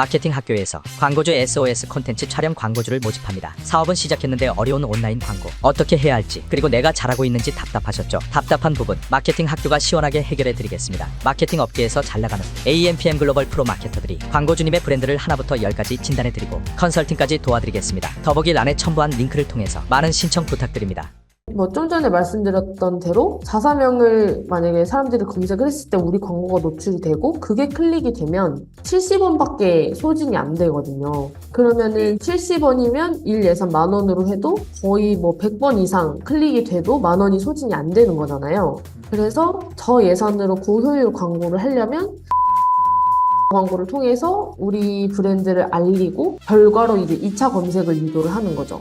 마케팅 학교에서 광고주 SOS 콘텐츠 촬영 광고주를 모집합니다. 사업은 시작했는데 어려운 온라인 광고 어떻게 해야 할지 그리고 내가 잘하고 있는지 답답하셨죠? 답답한 부분 마케팅 학교가 시원하게 해결해 드리겠습니다. 마케팅 업계에서 잘 나가는 AMPM 글로벌 프로 마케터들이 광고주님의 브랜드를 하나부터 열까지 진단해 드리고 컨설팅까지 도와드리겠습니다. 더보기 란에 첨부한 링크를 통해서 많은 신청 부탁드립니다. 뭐 좀 전에 말씀드렸던 대로 자사명을 만약에 사람들이 검색을 했을 때 우리 광고가 노출이 되고 그게 클릭이 되면 70원밖에 소진이 안 되거든요. 그러면은 70원이면 일 예산 만 원으로 해도 거의 뭐 100번 이상 클릭이 돼도 만 원이 소진이 안 되는 거잖아요. 그래서 저 예산으로 고효율 광고를 하려면 광고를 통해서 우리 브랜드를 알리고 결과로 이제 2차 검색을 유도를 하는 거죠.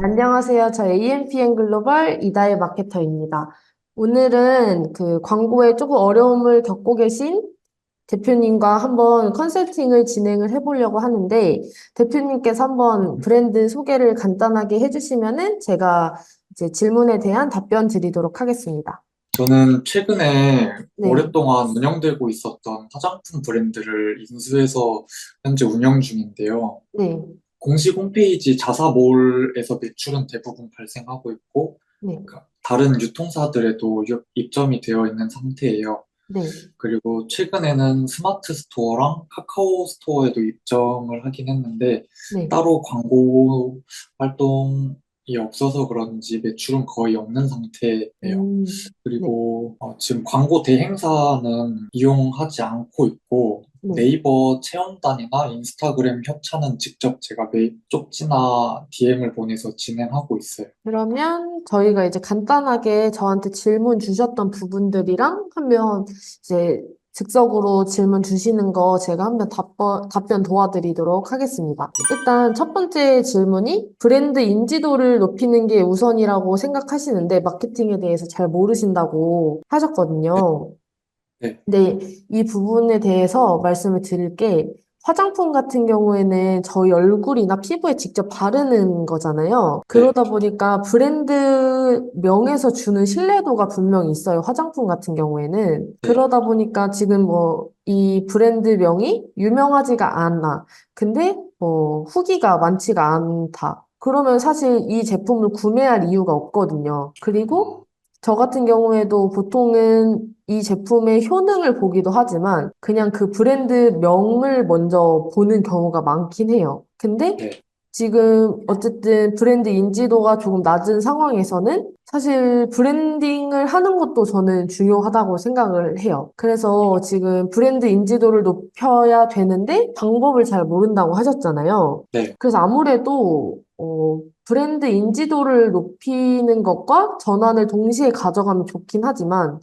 안녕하세요. 저 AMPN 글로벌 이다혜 마케터입니다. 오늘은 그 광고에 조금 어려움을 겪고 계신 대표님과 한번 컨설팅을 진행을 해보려고 하는데 대표님께서 한번 브랜드 소개를 간단하게 해주시면은 제가 이제 질문에 대한 답변 드리도록 하겠습니다. 저는 최근에 네. 오랫동안 운영되고 있었던 화장품 브랜드를 인수해서 현재 운영 중인데요. 네, 공식 홈페이지 자사몰에서 매출은 대부분 발생하고 있고, 네, 다른 유통사들에도 유- 입점이 되어 있는 상태예요. 네, 그리고 최근에는 스마트 스토어랑 카카오 스토어에도 입점을 하긴 했는데, 네. 따로 광고 활동이 없어서 그런지 매출은 거의 없는 상태예요. 음, 그리고 어, 지금 광고 대행사는 이용하지 않고 있고 네. 네이버 체험단이나 인스타그램 협찬은 직접 제가 메일 쪽지나 DM을 보내서 진행하고 있어요. 그러면 저희가 이제 간단하게 저한테 질문 주셨던 부분들이랑 한번 이제 즉석으로 질문 주시는 거 제가 한번 답변, 답변 도와드리도록 하겠습니다. 일단 첫 번째 질문이 브랜드 인지도를 높이는 게 우선이라고 생각하시는데 마케팅에 대해서 잘 모르신다고 하셨거든요. 네. 근데 이 부분에 대해서 말씀을 드릴 게 화장품 같은 경우에는 저희 얼굴이나 피부에 직접 바르는 거잖아요. 그러다 보니까 브랜드 명에서 주는 신뢰도가 분명히 있어요. 화장품 같은 경우에는. 그러다 보니까 지금 뭐 이 브랜드 명이 유명하지가 않아. 근데 뭐 후기가 많지가 않다. 그러면 사실 이 제품을 구매할 이유가 없거든요. 그리고 저 같은 경우에도 보통은 이 제품의 효능을 보기도 하지만 그냥 그 브랜드 명을 먼저 보는 경우가 많긴 해요. 근데 네. 지금 어쨌든 브랜드 인지도가 조금 낮은 상황에서는 사실 브랜딩을 하는 것도 저는 중요하다고 생각을 해요. 그래서 지금 브랜드 인지도를 높여야 되는데 방법을 잘 모른다고 하셨잖아요. 네. 그래서 아무래도 어, 브랜드 인지도를 높이는 것과 전환을 동시에 가져가면 좋긴 하지만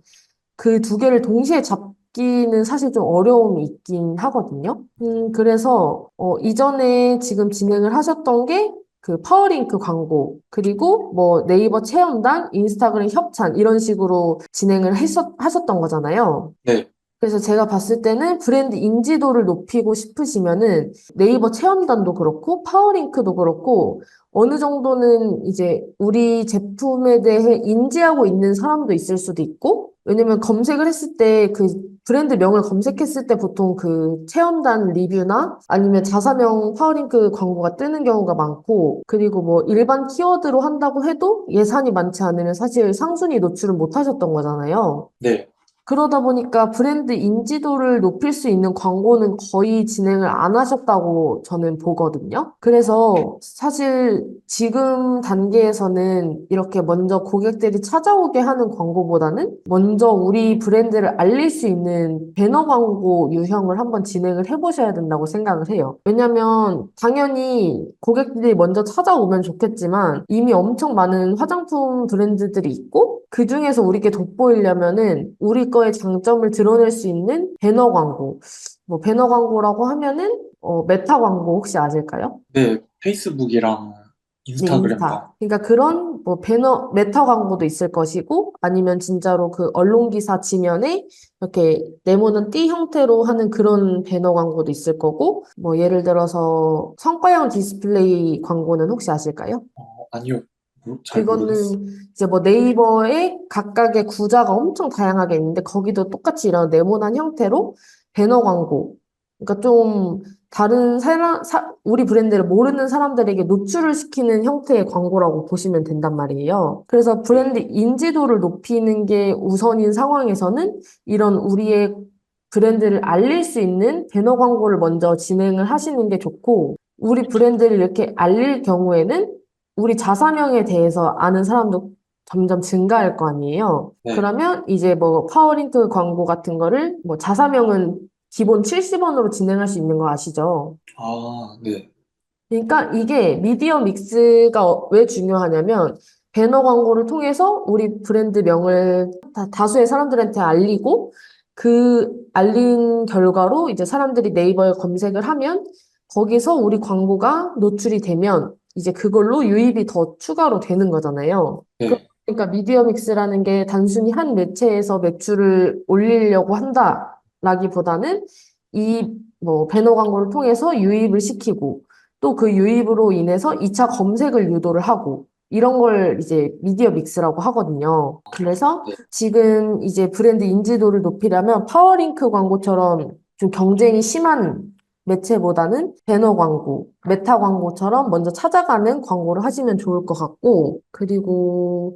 그 두 개를 동시에 잡기는 사실 좀 어려움이 있긴 하거든요. 음, 그래서 어, 이전에 지금 진행을 하셨던 게 그 파워링크 광고, 그리고 뭐 네이버 체험단, 인스타그램 협찬 이런 식으로 진행을 했었, 하셨던 거잖아요. 네. 그래서 제가 봤을 때는 브랜드 인지도를 높이고 싶으시면은 네이버 체험단도 그렇고 파워링크도 그렇고 어느 정도는 이제 우리 제품에 대해 인지하고 있는 사람도 있을 수도 있고 왜냐면 검색을 했을 때 그 브랜드 명을 검색했을 때 보통 그 체험단 리뷰나 아니면 자사명 파워링크 광고가 뜨는 경우가 많고 그리고 뭐 일반 키워드로 한다고 해도 예산이 많지 않으면 사실 상순위 노출을 못 하셨던 거잖아요. 네. 그러다 보니까 브랜드 인지도를 높일 수 있는 광고는 거의 진행을 안 하셨다고 저는 보거든요. 그래서 사실 지금 단계에서는 이렇게 먼저 고객들이 찾아오게 하는 광고보다는 먼저 우리 브랜드를 알릴 수 있는 배너 광고 유형을 한번 진행을 해보셔야 된다고 생각을 해요. 왜냐면 당연히 고객들이 먼저 찾아오면 좋겠지만 이미 엄청 많은 화장품 브랜드들이 있고 그 중에서 우리께 돋보이려면은 우리 거의 장점을 드러낼 수 있는 배너 광고. 뭐 배너 광고라고 하면은 어, 메타 광고 혹시 아실까요? 네. 페이스북이랑 네, 인스타그램 인스타. 광고. 그러니까 그런 뭐 배너 메타 광고도 있을 것이고 아니면 진짜로 그 언론 기사 지면에 이렇게 네모난 띠 형태로 하는 그런 배너 광고도 있을 거고 뭐 예를 들어서 성과형 디스플레이 광고는 혹시 아실까요? 어, 아니요. 모르겠어요. 그거는 이제 뭐 네이버에 각각의 구자가 엄청 다양하게 있는데 거기도 똑같이 이런 네모난 형태로 배너 광고. 그러니까 좀 다른 사람, 사, 우리 브랜드를 모르는 사람들에게 노출을 시키는 형태의 광고라고 보시면 된단 말이에요. 그래서 브랜드 인지도를 높이는 게 우선인 상황에서는 이런 우리의 브랜드를 알릴 수 있는 배너 광고를 먼저 진행을 하시는 게 좋고, 우리 브랜드를 이렇게 알릴 경우에는 우리 자사명에 대해서 아는 사람도 점점 증가할 거 아니에요. 네. 그러면 이제 뭐 파워링크 광고 같은 거를 뭐 자사명은 기본 70원으로 진행할 수 있는 거 아시죠? 아, 네. 그러니까 이게 미디어 믹스가 어- 왜 중요하냐면 배너 광고를 통해서 우리 브랜드 명을 다, 다수의 사람들한테 알리고 그 알린 결과로 이제 사람들이 네이버에 검색을 하면 거기서 우리 광고가 노출이 되면 이제 그걸로 유입이 더 추가로 되는 거잖아요. 네. 그러니까 미디어 믹스라는 게 단순히 한 매체에서 매출을 올리려고 한다라기보다는 이 뭐 배너 광고를 통해서 유입을 시키고 또 그 유입으로 인해서 2차 검색을 유도를 하고 이런 걸 이제 미디어 믹스라고 하거든요. 그래서 네. 지금 이제 브랜드 인지도를 높이려면 파워링크 광고처럼 좀 경쟁이 심한 매체보다는 배너 광고, 메타 광고처럼 먼저 찾아가는 광고를 하시면 좋을 것 같고, 그리고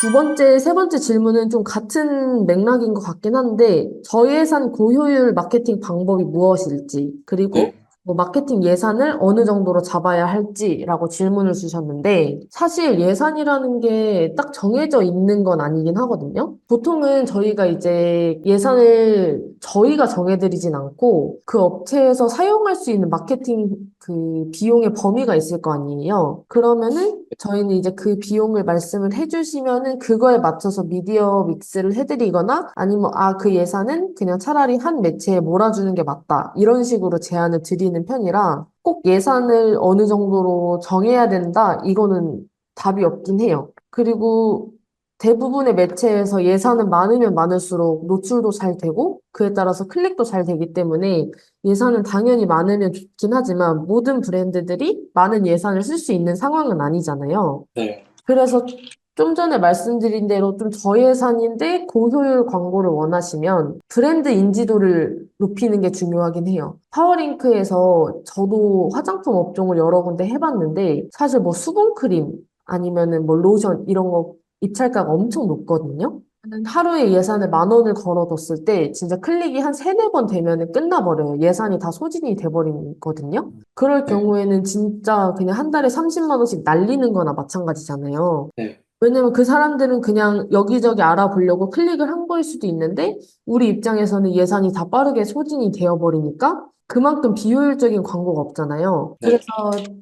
두 번째, 세 번째 질문은 좀 같은 맥락인 것 같긴 한데, 저예산 고효율 마케팅 방법이 무엇일지, 그리고 네. 뭐 마케팅 예산을 어느 정도로 잡아야 할지라고 질문을 주셨는데, 사실 예산이라는 게 딱 정해져 있는 건 아니긴 하거든요. 보통은 저희가 이제 예산을 저희가 정해드리진 않고, 그 업체에서 사용할 수 있는 마케팅 그 비용의 범위가 있을 거 아니에요. 그러면은 저희는 이제 그 비용을 말씀을 해주시면은 그거에 맞춰서 미디어 믹스를 해드리거나 아니면 아, 그 예산은 그냥 차라리 한 매체에 몰아주는 게 맞다. 이런 식으로 제안을 드리는 편이라 꼭 예산을 어느 정도로 정해야 된다. 이거는 답이 없긴 해요. 그리고 대부분의 매체에서 예산은 많으면 많을수록 노출도 잘 되고 그에 따라서 클릭도 잘 되기 때문에 예산은 당연히 많으면 좋긴 하지만 모든 브랜드들이 많은 예산을 쓸 수 있는 상황은 아니잖아요. 네. 그래서 좀 전에 말씀드린 대로 좀 저예산인데 고효율 광고를 원하시면 브랜드 인지도를 높이는 게 중요하긴 해요. 파워링크에서 저도 화장품 업종을 여러 군데 해봤는데 사실 뭐 수분크림 아니면은 뭐 로션 이런 거 입찰가가 엄청 높거든요. 하루에 예산을 만 원을 걸어뒀을 때 진짜 클릭이 한 세네 번 되면은 끝나버려요. 예산이 다 소진이 돼버리거든요. 그럴 네. 경우에는 진짜 그냥 한 달에 30만 원씩 날리는 거나 마찬가지잖아요. 네. 왜냐면 그 사람들은 그냥 여기저기 알아보려고 클릭을 한 거일 수도 있는데 우리 입장에서는 예산이 다 빠르게 소진이 되어버리니까 그만큼 비효율적인 광고가 없잖아요. 네. 그래서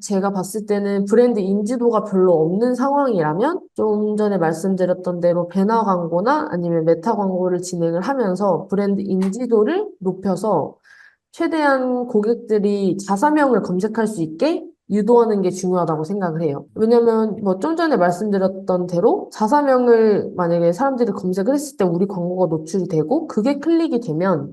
제가 봤을 때는 브랜드 인지도가 별로 없는 상황이라면 좀 전에 말씀드렸던 대로 배너 광고나 아니면 메타 광고를 진행을 하면서 브랜드 인지도를 높여서 최대한 고객들이 자사명을 검색할 수 있게 유도하는 게 중요하다고 생각을 해요. 왜냐면 뭐 좀 전에 말씀드렸던 대로 자사명을 만약에 사람들이 검색을 했을 때 우리 광고가 노출이 되고 그게 클릭이 되면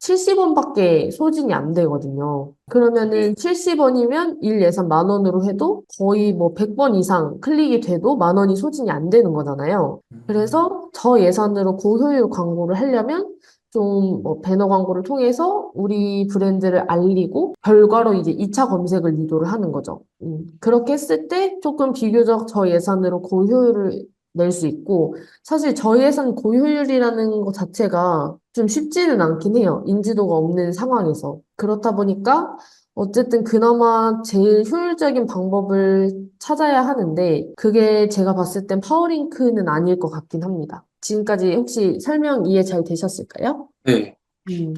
70원밖에 소진이 안 되거든요. 그러면은 70원이면 일 예산 만 원으로 해도 거의 뭐 100번 이상 클릭이 돼도 만 원이 소진이 안 되는 거잖아요. 그래서 저 예산으로 고효율 광고를 하려면 좀 뭐 배너 광고를 통해서 우리 브랜드를 알리고 결과로 이제 2차 검색을 유도를 하는 거죠. 음, 그렇게 했을 때 조금 비교적 저 예산으로 고효율을 낼 수 있고 사실 저 예산 고효율이라는 것 자체가 좀 쉽지는 않긴 해요. 인지도가 없는 상황에서. 그렇다 보니까 어쨌든 그나마 제일 효율적인 방법을 찾아야 하는데 그게 제가 봤을 땐 파워링크는 아닐 것 같긴 합니다. 지금까지 혹시 설명 이해 잘 되셨을까요? 네. 음.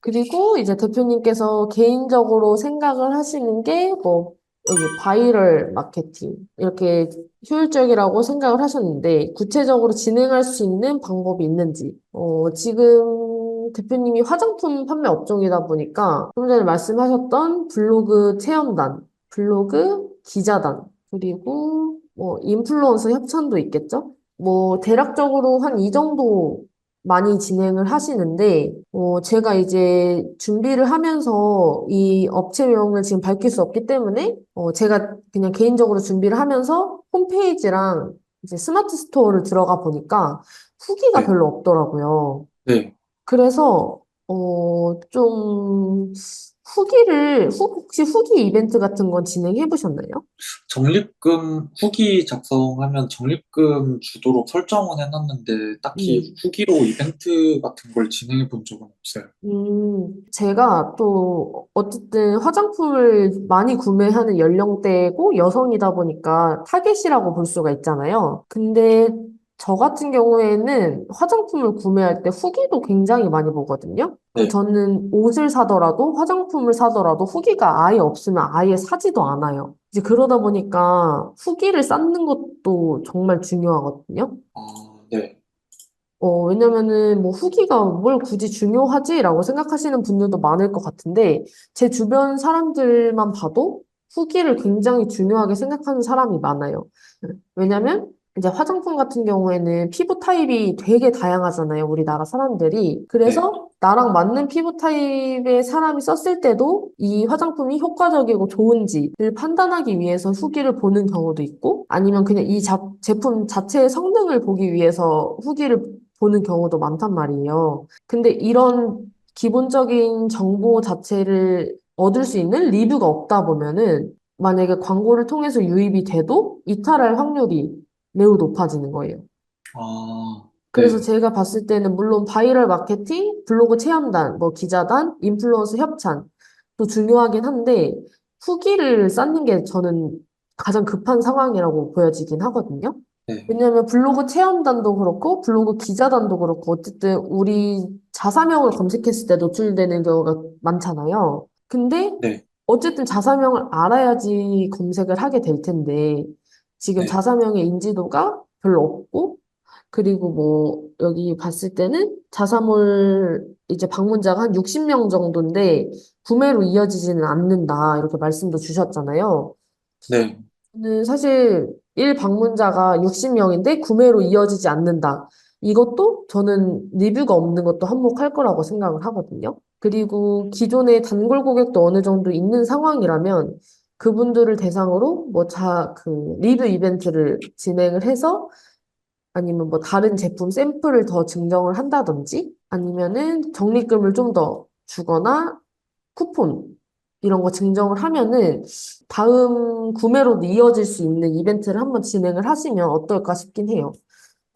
그리고 이제 대표님께서 개인적으로 생각을 하시는 게 뭐 여기 바이럴 마케팅 이렇게 효율적이라고 생각을 하셨는데 구체적으로 진행할 수 있는 방법이 있는지 어, 지금 대표님이 화장품 판매 업종이다 보니까 좀 전에 말씀하셨던 블로그 체험단, 블로그 기자단 그리고 뭐 인플루언서 협찬도 있겠죠? 뭐 대략적으로 한 이 정도 많이 진행을 하시는데, 어, 제가 이제 준비를 하면서 이 업체명을 지금 밝힐 수 없기 때문에, 어, 제가 그냥 개인적으로 준비를 하면서 홈페이지랑 이제 스마트 스토어를 들어가 보니까 후기가 네. 별로 없더라고요. 네. 그래서, 어, 좀, 후기를, 후, 혹시 후기 이벤트 같은 건 진행해 보셨나요? 적립금 후기 작성하면 적립금 주도록 설정은 해놨는데 딱히 음. 후기로 이벤트 같은 걸 진행해 본 적은 없어요. 음, 제가 또, 어쨌든 화장품을 많이 구매하는 연령대고 여성이다 보니까 타겟이라고 볼 수가 있잖아요. 근데 저 같은 경우에는 화장품을 구매할 때 후기도 굉장히 많이 보거든요. 네. 저는 옷을 사더라도 화장품을 사더라도 후기가 아예 없으면 아예 사지도 않아요. 이제 그러다 보니까 후기를 쌓는 것도 정말 중요하거든요. 아, 네. 어, 왜냐면은 뭐 후기가 뭘 굳이 중요하지라고 생각하시는 분들도 많을 것 같은데, 제 주변 사람들만 봐도 후기를 굉장히 중요하게 생각하는 사람이 많아요. 왜냐면 이제 화장품 같은 경우에는 피부 타입이 되게 다양하잖아요, 우리나라 사람들이. 그래서 나랑 맞는 피부 타입의 사람이 썼을 때도 이 화장품이 효과적이고 좋은지를 판단하기 위해서 후기를 보는 경우도 있고, 아니면 그냥 이 자- 제품 자체의 성능을 보기 위해서 후기를 보는 경우도 많단 말이에요. 근데 이런 기본적인 정보 자체를 얻을 수 있는 리뷰가 없다 보면은 만약에 광고를 통해서 유입이 돼도 이탈할 확률이 매우 높아지는 거예요. 아, 그래서 네. 제가 봤을 때는 물론 바이럴 마케팅, 블로그 체험단, 뭐 기자단, 인플루언서 협찬 도 중요하긴 한데 후기를 쌓는 게 저는 가장 급한 상황이라고 보여지긴 하거든요. 네. 왜냐하면 블로그 체험단도 그렇고 블로그 기자단도 그렇고 어쨌든 우리 자사명을 검색했을 때 노출되는 경우가 많잖아요. 근데 네. 어쨌든 자사명을 알아야지 검색을 하게 될 텐데 지금 네. 자사명의 인지도가 별로 없고 그리고 뭐 여기 봤을 때는 자사몰 이제 방문자가 한 60명 정도인데 구매로 이어지지는 않는다 이렇게 말씀도 주셨잖아요. 네. 저는 사실 1 방문자가 60명인데 구매로 이어지지 않는다. 이것도 저는 리뷰가 없는 것도 한몫할 거라고 생각을 하거든요. 그리고 기존의 단골 고객도 어느 정도 있는 상황이라면 그분들을 대상으로 뭐 자, 그 리뷰 이벤트를 진행을 해서 아니면 뭐 다른 제품 샘플을 더 증정을 한다든지 아니면은 적립금을 좀 더 주거나 쿠폰 이런 거 증정을 하면은 다음 구매로 이어질 수 있는 이벤트를 한번 진행을 하시면 어떨까 싶긴 해요.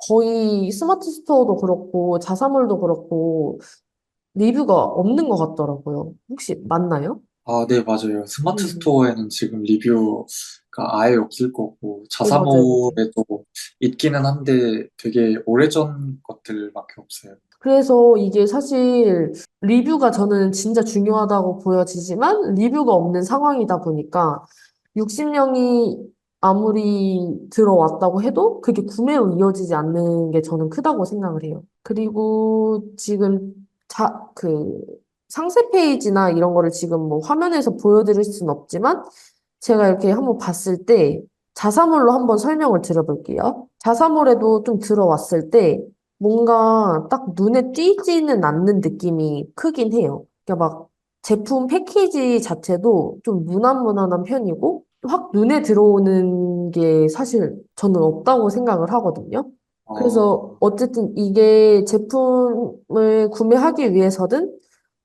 거의 스마트 스토어도 그렇고 자사몰도 그렇고 리뷰가 없는 것 같더라고요. 혹시 맞나요? 아, 네, 맞아요. 스마트 음. 스토어에는 지금 리뷰가 아예 없을 거고, 네, 맞아요, 맞아요. 자사몰에도 있기는 한데 되게 오래전 것들밖에 없어요. 그래서 이게 사실 리뷰가 저는 진짜 중요하다고 보여지지만 리뷰가 없는 상황이다 보니까 60명이 아무리 들어왔다고 해도 그게 구매로 이어지지 않는 게 저는 크다고 생각을 해요. 그리고 지금 자, 그 상세 페이지나 이런 거를 지금 뭐 화면에서 보여드릴 수는 없지만 제가 이렇게 한번 봤을 때 자사몰로 한번 설명을 드려볼게요. 자사몰에도 좀 들어왔을 때 뭔가 딱 눈에 띄지는 않는 느낌이 크긴 해요. 그러니까 막 제품 패키지 자체도 좀 무난무난한 편이고 확 눈에 들어오는 게 사실 저는 없다고 생각을 하거든요. 그래서 아, 어쨌든 이게 제품을 구매하기 위해서든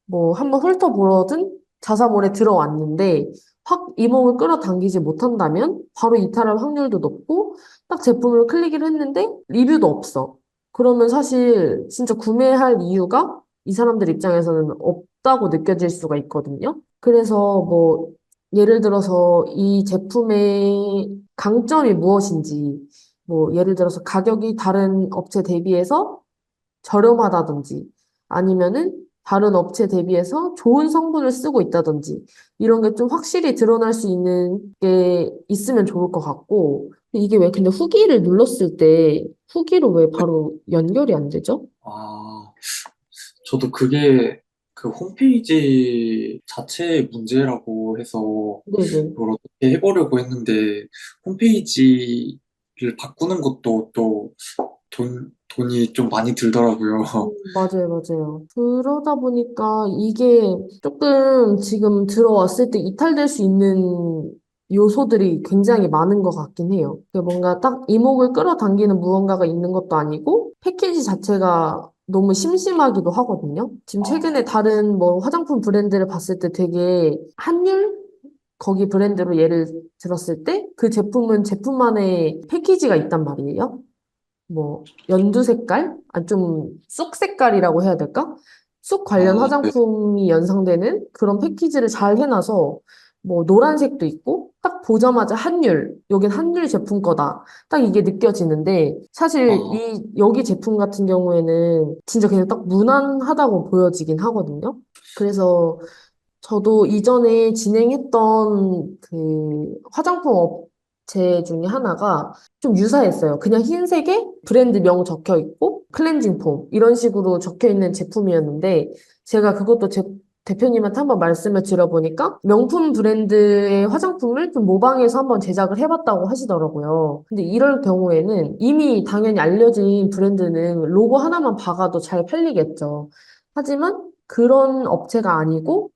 뭐 한번 훑어보려든 자사몰에 들어왔는데 확 이목을 끌어당기지 못한다면 바로 이탈할 확률도 높고 딱 제품을 클릭을 했는데 리뷰도 없어. 그러면 사실 진짜 구매할 이유가 이 사람들 입장에서는 없다고 느껴질 수가 있거든요. 그래서 뭐 예를 들어서 이 제품의 강점이 무엇인지 뭐 예를 들어서 가격이 다른 업체 대비해서 저렴하다든지 아니면은 다른 업체 대비해서 좋은 성분을 쓰고 있다든지 이런 게 좀 확실히 드러날 수 있는 게 있으면 좋을 것 같고 이게 왜 근데 후기를 눌렀을 때 후기로 왜 바로 연결이 안 되죠? 아, 저도 그게 그 홈페이지 자체의 문제라고 해서 네네. 그걸 어떻게 해보려고 했는데 홈페이지를 바꾸는 것도 또 돈, 돈이 좀 많이 들더라고요. 음, 맞아요, 맞아요. 그러다 보니까 이게 조금 지금 들어왔을 때 이탈될 수 있는 요소들이 굉장히 많은 것 같긴 해요. 그게 뭔가 딱 이목을 끌어당기는 무언가가 있는 것도 아니고 패키지 자체가 너무 심심하기도 하거든요. 지금 최근에 다른 뭐 화장품 브랜드를 봤을 때 되게 한율? 거기 브랜드로 예를 들었을 때 그 제품은 제품만의 패키지가 있단 말이에요. 뭐 연두 색깔? 아, 좀 쑥 색깔이라고 해야 될까? 쑥 관련 아, 네. 화장품이 연상되는 그런 패키지를 잘 해놔서 뭐 노란색도 있고 딱 보자마자 한율, 여긴 한율 제품 거다. 딱 이게 느껴지는데 사실 아. 이 여기 제품 같은 경우에는 진짜 그냥 딱 무난하다고 보여지긴 하거든요. 그래서 저도 이전에 진행했던 그 화장품 업 체 중에 하나가 좀 유사했어요. 그냥 흰색에 브랜드명 적혀 있고 클렌징 폼 이런 식으로 적혀 있는 제품이었는데 제가 그것도 제 대표님한테 한번 말씀을 드려보니까 명품 브랜드의 화장품을 좀 모방해서 한번 제작을 해봤다고 하시더라고요. 근데 이럴 경우에는 이미 당연히 알려진 브랜드는 로고 하나만 박아도 잘 팔리겠죠. 하지만 그런 업체가 아니고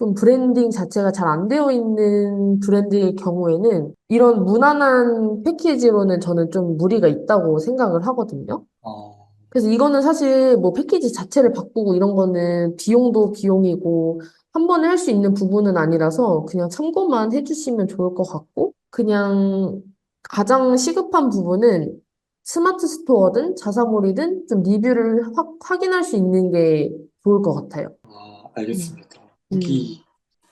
좀 브랜딩 자체가 잘 안 되어 있는 브랜드의 경우에는 이런 무난한 패키지로는 저는 좀 무리가 있다고 생각을 하거든요. 어, 그래서 이거는 사실 뭐 패키지 자체를 바꾸고 이런 거는 비용도 비용이고 한 번에 할 수 있는 부분은 아니라서 그냥 참고만 해주시면 좋을 것 같고 그냥 가장 시급한 부분은 스마트 스토어든 자사몰이든 좀 리뷰를 확, 확인할 수 있는 게 좋을 것 같아요. 아, 알겠습니다. 음. 후기,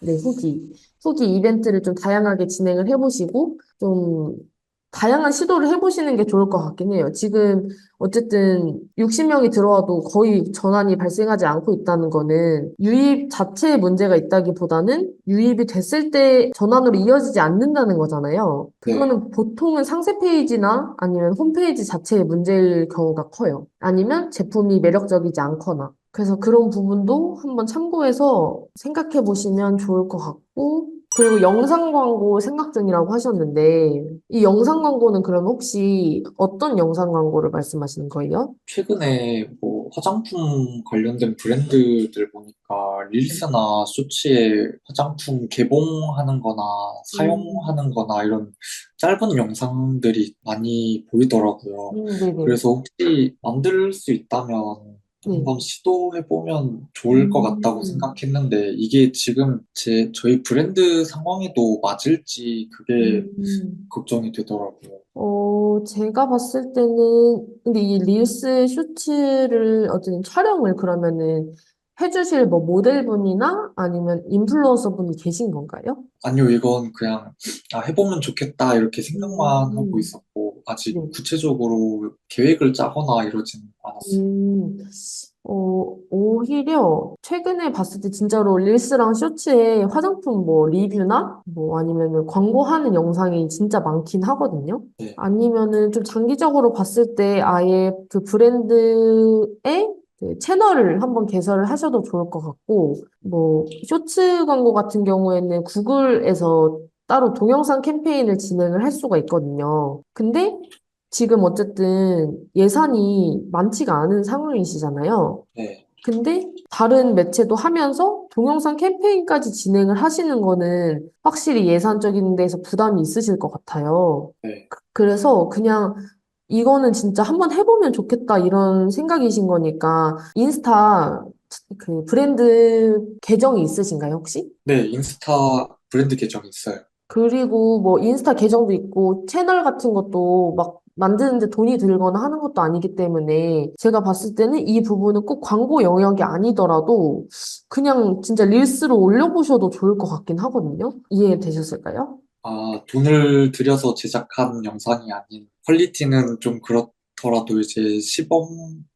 네, 후기. 후기 이벤트를 좀 다양하게 진행을 해보시고, 좀 다양한 시도를 해보시는 게 좋을 것 같긴 해요. 지금 어쨌든 60명이 들어와도 거의 전환이 발생하지 않고 있다는 거는 유입 자체에 문제가 있다기보다는 유입이 됐을 때 전환으로 이어지지 않는다는 거잖아요. 네. 그거는 보통은 상세 페이지나 아니면 홈페이지 자체의 문제일 경우가 커요. 아니면 제품이 매력적이지 않거나. 그래서 그런 부분도 한번 참고해서 생각해 보시면 좋을 것 같고, 그리고 영상 광고 생각 중이라고 하셨는데, 이 영상 광고는 그럼 혹시 어떤 영상 광고를 말씀하시는 거예요? 최근에 뭐 화장품 관련된 브랜드들 보니까 릴스나 쇼츠에 화장품 개봉하는 거나 사용하는 거나 이런 짧은 영상들이 많이 보이더라고요. 음, 네네. 그래서 혹시 만들 수 있다면 네. 한번 시도해 보면 좋을 것 같다고 음. 생각했는데 이게 지금 제, 저희 브랜드 상황에도 맞을지 그게 음. 걱정이 되더라고요. 어, 제가 봤을 때는, 근데 이 릴스 쇼츠를 어쨌든 촬영을 그러면은 해주실 뭐 모델분이나 아니면 인플루언서 분이 계신 건가요? 아니요, 이건 그냥 아, 해보면 좋겠다 이렇게 생각만 음. 하고 있었고 아직 네. 구체적으로 계획을 짜거나 이러진 않았어요. 음, 어, 오히려 최근에 봤을 때 진짜로 릴스랑 쇼츠에 화장품 뭐 리뷰나 뭐 아니면은 광고하는 영상이 진짜 많긴 하거든요. 네. 아니면은 좀 장기적으로 봤을 때 아예 그 브랜드의 그 채널을 한번 개설을 하셔도 좋을 것 같고, 뭐, 쇼츠 광고 같은 경우에는 구글에서 따로 동영상 캠페인을 진행을 할 수가 있거든요. 근데 지금 어쨌든 예산이 많지가 않은 상황이시잖아요. 네. 근데 다른 매체도 하면서 동영상 캠페인까지 진행을 하시는 거는 확실히 예산적인 데서 부담이 있으실 것 같아요. 네. 그- 그래서 그냥 이거는 진짜 한번 해보면 좋겠다 이런 생각이신 거니까 인스타 그 브랜드 계정이 있으신가요, 혹시? 네, 인스타 브랜드 계정이 있어요. 그리고 뭐 인스타 계정도 있고 채널 같은 것도 막 만드는데 돈이 들거나 하는 것도 아니기 때문에 제가 봤을 때는 이 부분은 꼭 광고 영역이 아니더라도 그냥 진짜 릴스로 올려보셔도 좋을 것 같긴 하거든요. 이해되셨을까요? 아, 돈을 들여서 제작한 영상이 아닌 퀄리티는 좀 그렇더라도 이제 시범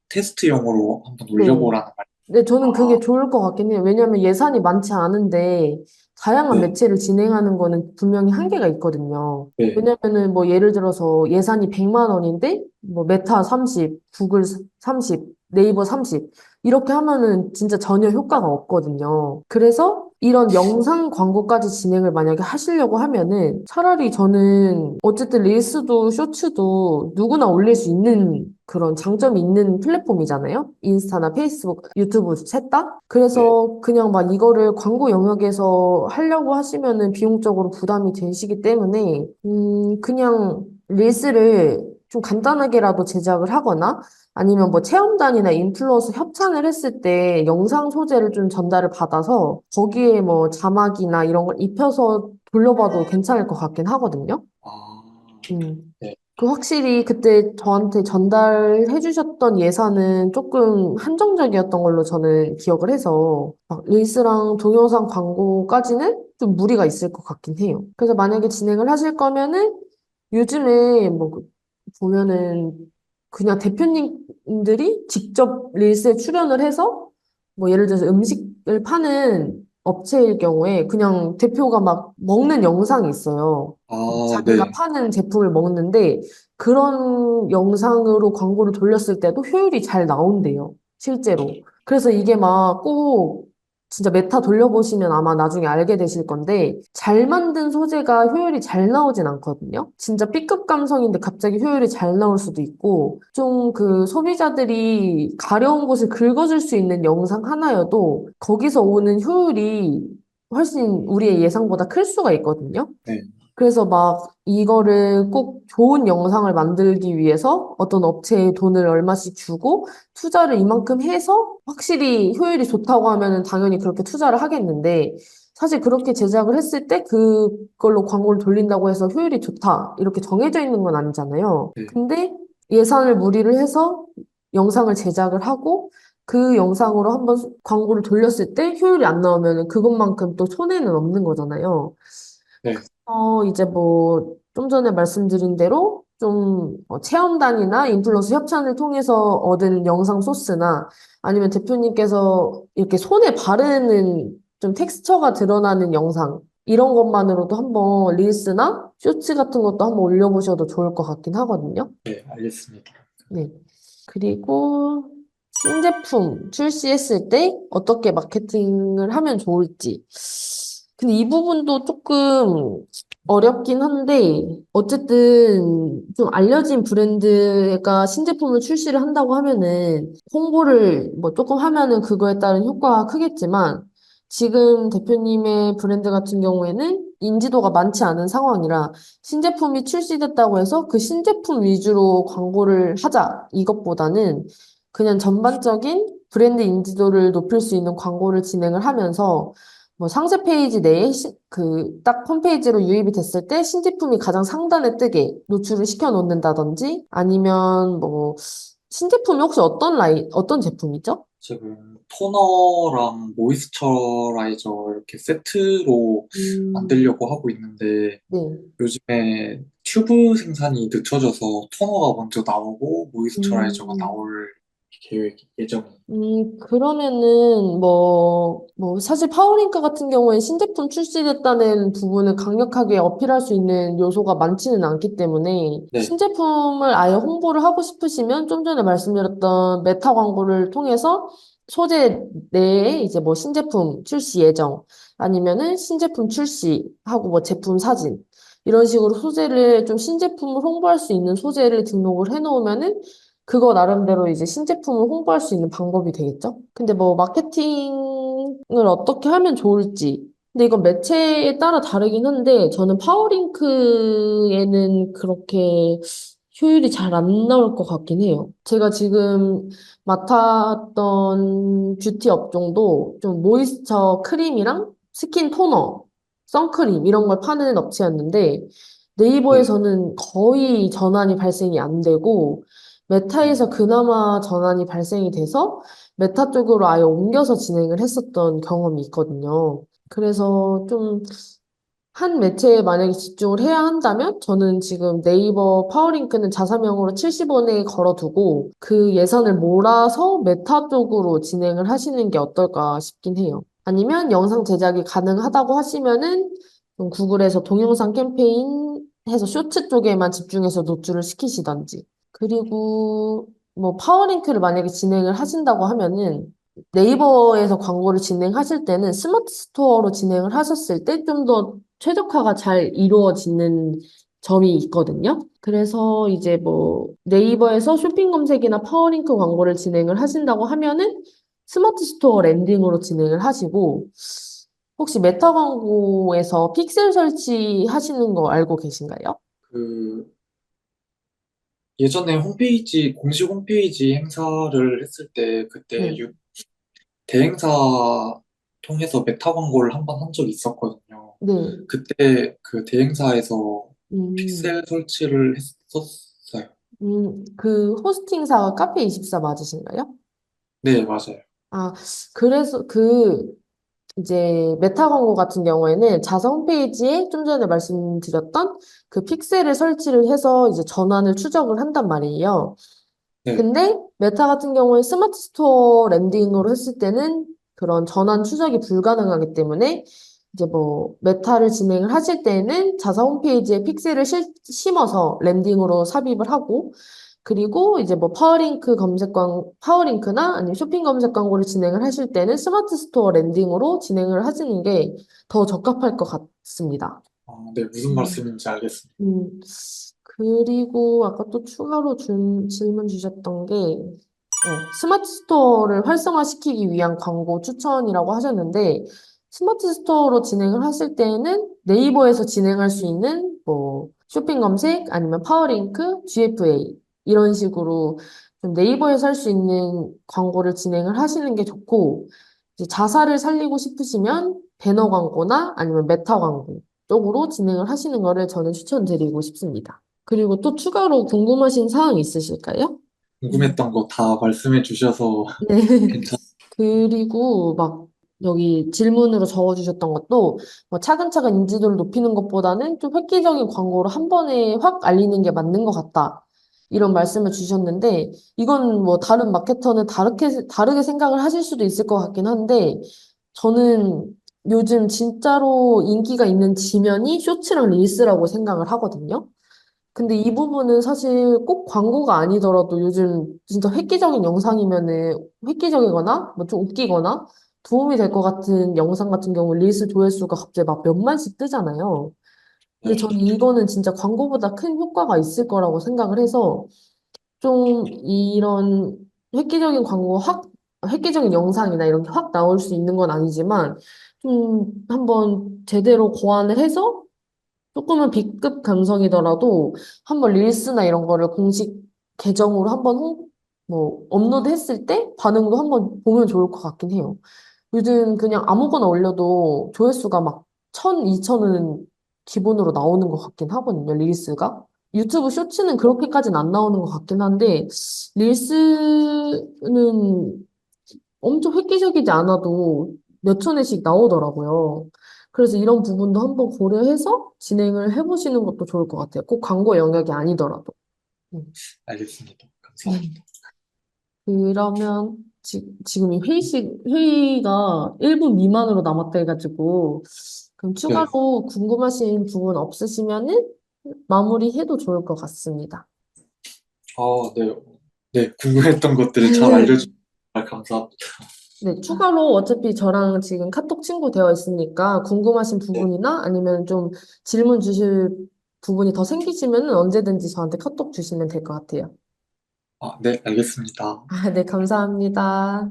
테스트용으로 한번 네. 올려보라는 말. 네, 저는 그게 아. 좋을 것 같긴 해요. 왜냐하면 예산이 많지 않은데 다양한 네. 매체를 진행하는 거는 분명히 한계가 있거든요. 네. 왜냐면은 뭐 예를 들어서 예산이 100만 원인데 뭐 메타 30, 구글 30, 네이버 30 이렇게 하면은 진짜 전혀 효과가 없거든요. 그래서 이런 영상 광고까지 진행을 만약에 하시려고 하면은 차라리 저는 어쨌든 릴스도 쇼츠도 누구나 올릴 수 있는 그런 장점이 있는 플랫폼이잖아요. 인스타나 페이스북, 유튜브 셋 다. 그래서 그냥 막 이거를 광고 영역에서 하려고 하시면은 비용적으로 부담이 되시기 때문에 음 그냥 릴스를 좀 간단하게라도 제작을 하거나 아니면 뭐 체험단이나 인플루언서 협찬을 했을 때 영상 소재를 좀 전달을 받아서 거기에 뭐 자막이나 이런 걸 입혀서 돌려봐도 괜찮을 것 같긴 하거든요. 아, 음. 네. 그 확실히 그때 저한테 전달해 주셨던 예산은 조금 한정적이었던 걸로 저는 기억을 해서 막 릴스랑 동영상 광고까지는 좀 무리가 있을 것 같긴 해요. 그래서 만약에 진행을 하실 거면은 요즘에 뭐 그- 보면은 그냥 대표님들이 직접 릴스에 출연을 해서 뭐 예를 들어서 음식을 파는 업체일 경우에 그냥 대표가 막 먹는 영상이 있어요. 아, 자기가 네. 파는 제품을 먹는데 그런 영상으로 광고를 돌렸을 때도 효율이 잘 나온대요. 실제로. 그래서 이게 막 꼭 진짜 메타 돌려보시면 아마 나중에 알게 되실 건데 잘 만든 소재가 효율이 잘 나오진 않거든요. 진짜 B급 감성인데 갑자기 효율이 잘 나올 수도 있고 좀 그 소비자들이 가려운 곳을 긁어줄 수 있는 영상 하나여도 거기서 오는 효율이 훨씬 우리의 예상보다 클 수가 있거든요. 네. 그래서 막 이거를 꼭 좋은 영상을 만들기 위해서 어떤 업체에 돈을 얼마씩 주고 투자를 이만큼 해서 확실히 효율이 좋다고 하면은 당연히 그렇게 투자를 하겠는데 사실 그렇게 제작을 했을 때 그걸로 광고를 돌린다고 해서 효율이 좋다 이렇게 정해져 있는 건 아니잖아요. 네. 근데 예산을 무리를 해서 영상을 제작을 하고 그 영상으로 한번 광고를 돌렸을 때 효율이 안 나오면 그것만큼 또 손해는 없는 거잖아요. 네. 어, 이제 뭐, 좀 전에 말씀드린 대로 좀 어, 체험단이나 인플루언서 협찬을 통해서 얻은 영상 소스나 아니면 대표님께서 이렇게 손에 바르는 좀 텍스처가 드러나는 영상 이런 것만으로도 한번 릴스나 쇼츠 같은 것도 한번 올려보셔도 좋을 것 같긴 하거든요. 네, 알겠습니다. 네. 그리고 신제품 출시했을 때 어떻게 마케팅을 하면 좋을지. 근데 이 부분도 조금 어렵긴 한데, 어쨌든 좀 알려진 브랜드가 신제품을 출시를 한다고 하면은 홍보를 뭐 조금 하면은 그거에 따른 효과가 크겠지만, 지금 대표님의 브랜드 같은 경우에는 인지도가 많지 않은 상황이라 신제품이 출시됐다고 해서 그 신제품 위주로 광고를 하자 이것보다는 그냥 전반적인 브랜드 인지도를 높일 수 있는 광고를 진행을 하면서 뭐 상세 페이지 내에 그 딱 홈페이지로 유입이 됐을 때 신제품이 가장 상단에 뜨게 노출을 시켜 놓는다든지 아니면 뭐 신제품이 혹시 어떤 라인 어떤 제품이죠? 지금 토너랑 모이스처라이저 이렇게 세트로 음, 만들려고 하고 있는데 네. 요즘에 튜브 생산이 늦춰져서 토너가 먼저 나오고 모이스처라이저가 음. 나올 계획 예정이에요. 음, 그러면은, 뭐, 뭐, 사실 파워링크 같은 경우에 신제품 출시됐다는 부분을 강력하게 어필할 수 있는 요소가 많지는 않기 때문에, 네. 신제품을 아예 홍보를 하고 싶으시면 좀 전에 말씀드렸던 메타 광고를 통해서 소재 내에 이제 뭐 신제품 출시 예정, 아니면은 신제품 출시하고 뭐 제품 사진, 이런 식으로 소재를 좀 신제품을 홍보할 수 있는 소재를 등록을 해놓으면은 그거 나름대로 이제 신제품을 홍보할 수 있는 방법이 되겠죠? 근데 뭐 마케팅을 어떻게 하면 좋을지. 근데 이건 매체에 따라 다르긴 한데 저는 파워링크에는 그렇게 효율이 잘 안 나올 것 같긴 해요. 제가 지금 맡았던 뷰티 업종도 좀 모이스처 크림이랑 스킨 토너, 선크림 이런 걸 파는 업체였는데 네이버에서는 거의 전환이 발생이 안 되고 메타에서 그나마 전환이 발생이 돼서 메타 쪽으로 아예 옮겨서 진행을 했었던 경험이 있거든요. 그래서 좀 한 매체에 만약에 집중을 해야 한다면 저는 지금 네이버 파워링크는 자사명으로 70원에 걸어두고 그 예산을 몰아서 메타 쪽으로 진행을 하시는 게 어떨까 싶긴 해요. 아니면 영상 제작이 가능하다고 하시면은 좀 구글에서 동영상 캠페인 해서 쇼츠 쪽에만 집중해서 노출을 시키시던지. 그리고 뭐 파워링크를 만약에 진행을 하신다고 하면은 네이버에서 광고를 진행하실 때는 스마트 스토어로 진행을 하셨을 때 좀 더 최적화가 잘 이루어지는 점이 있거든요. 그래서 이제 뭐 네이버에서 쇼핑 검색이나 파워링크 광고를 진행을 하신다고 하면은 스마트 스토어 랜딩으로 진행을 하시고 혹시 메타 광고에서 픽셀 설치 하시는 거 알고 계신가요? 그 예전에 홈페이지 공식 홈페이지 행사를 했을 때 그때 네. 유- 대행사 통해서 메타 광고를 한 번 한 적이 있었거든요. 네. 그때 그 대행사에서 음, 픽셀 설치를 했었어요. 음, 그 호스팅사가 카페24 맞으신가요? 네, 맞아요. 아, 그래서 그 이제 메타 광고 같은 경우에는 자사 홈페이지에 좀 전에 말씀드렸던 그 픽셀을 설치를 해서 이제 전환을 추적을 한단 말이에요. 네. 근데 메타 같은 경우에 스마트 스토어 랜딩으로 했을 때는 그런 전환 추적이 불가능하기 때문에 이제 뭐 메타를 진행을 하실 때는 자사 홈페이지에 픽셀을 실- 심어서 랜딩으로 삽입을 하고 그리고 이제 뭐 파워링크 검색 광 파워링크나 아니면 쇼핑 검색 광고를 진행을 하실 때는 스마트 스토어 랜딩으로 진행을 하시는 게 더 적합할 것 같습니다. 아, 네, 무슨 음. 말씀인지 알겠습니다. 음, 그리고 아까 또 추가로 준, 질문 주셨던 게, 어, 스마트 스토어를 활성화시키기 위한 광고 추천이라고 하셨는데, 스마트 스토어로 진행을 하실 때는 네이버에서 진행할 수 있는 뭐 쇼핑 검색 아니면 파워링크, GFA 이런 식으로 좀 네이버에서 할 수 있는 광고를 진행을 하시는 게 좋고, 이제 자사를 살리고 싶으시면 배너 광고나 아니면 메타 광고 쪽으로 진행을 하시는 거를 저는 추천드리고 싶습니다. 그리고 또 추가로 궁금하신 사항 있으실까요? 궁금했던 거 다 말씀해 주셔서 네. 괜찮, 그리고 막 여기 질문으로 적어주셨던 것도 뭐 차근차근 인지도를 높이는 것보다는 좀 획기적인 광고로 한 번에 확 알리는 게 맞는 것 같다. 이런 말씀을 주셨는데 이건 뭐 다른 마케터는 다르게, 다르게 생각을 하실 수도 있을 것 같긴 한데 저는 요즘 진짜로 인기가 있는 지면이 쇼츠랑 릴스라고 생각을 하거든요. 근데 이 부분은 사실 꼭 광고가 아니더라도 요즘 진짜 획기적인 영상이면은 획기적이거나 뭐 좀 웃기거나 도움이 될 것 같은 영상 같은 경우 릴스 조회수가 갑자기 막 몇만씩 뜨잖아요. 근데 네. 저는 이거는 진짜 광고보다 큰 효과가 있을 거라고 생각을 해서 좀 이런 획기적인 광고 확, 획기적인 영상이나 이런 게 확 나올 수 있는 건 아니지만 좀 한번 제대로 고안을 해서 조금은 B급 감성이더라도 한번 릴스나 이런 거를 공식 계정으로 한번 홍, 뭐 업로드 했을 때 반응도 한번 보면 좋을 것 같긴 해요. 요즘 그냥 아무거나 올려도 조회수가 막 1000, 2000은 기본으로 나오는 것 같긴 하거든요, 릴스가. 유튜브 쇼츠는 그렇게까지는 안 나오는 것 같긴 한데, 릴스는 엄청 획기적이지 않아도 몇 천 회씩 나오더라고요. 그래서 이런 부분도 한번 고려해서 진행을 해보시는 것도 좋을 것 같아요. 꼭 광고 영역이 아니더라도. 알겠습니다. 감사합니다. 그러면 지, 지금 이 회의식, 회의가 1분 미만으로 남았다 해가지고, 그럼 추가로 궁금하신 부분 없으시면은 마무리해도 좋을 것 같습니다. 아, 네. 네, 궁금했던 것들을 잘 알려주셔서 감사합니다. 네, 추가로 어차피 저랑 지금 카톡 친구 되어 있으니까 궁금하신 부분이나 아니면 좀 질문 주실 부분이 더 생기시면 언제든지 저한테 카톡 주시면 될 것 같아요. 아, 네, 알겠습니다. 아, 네, 감사합니다.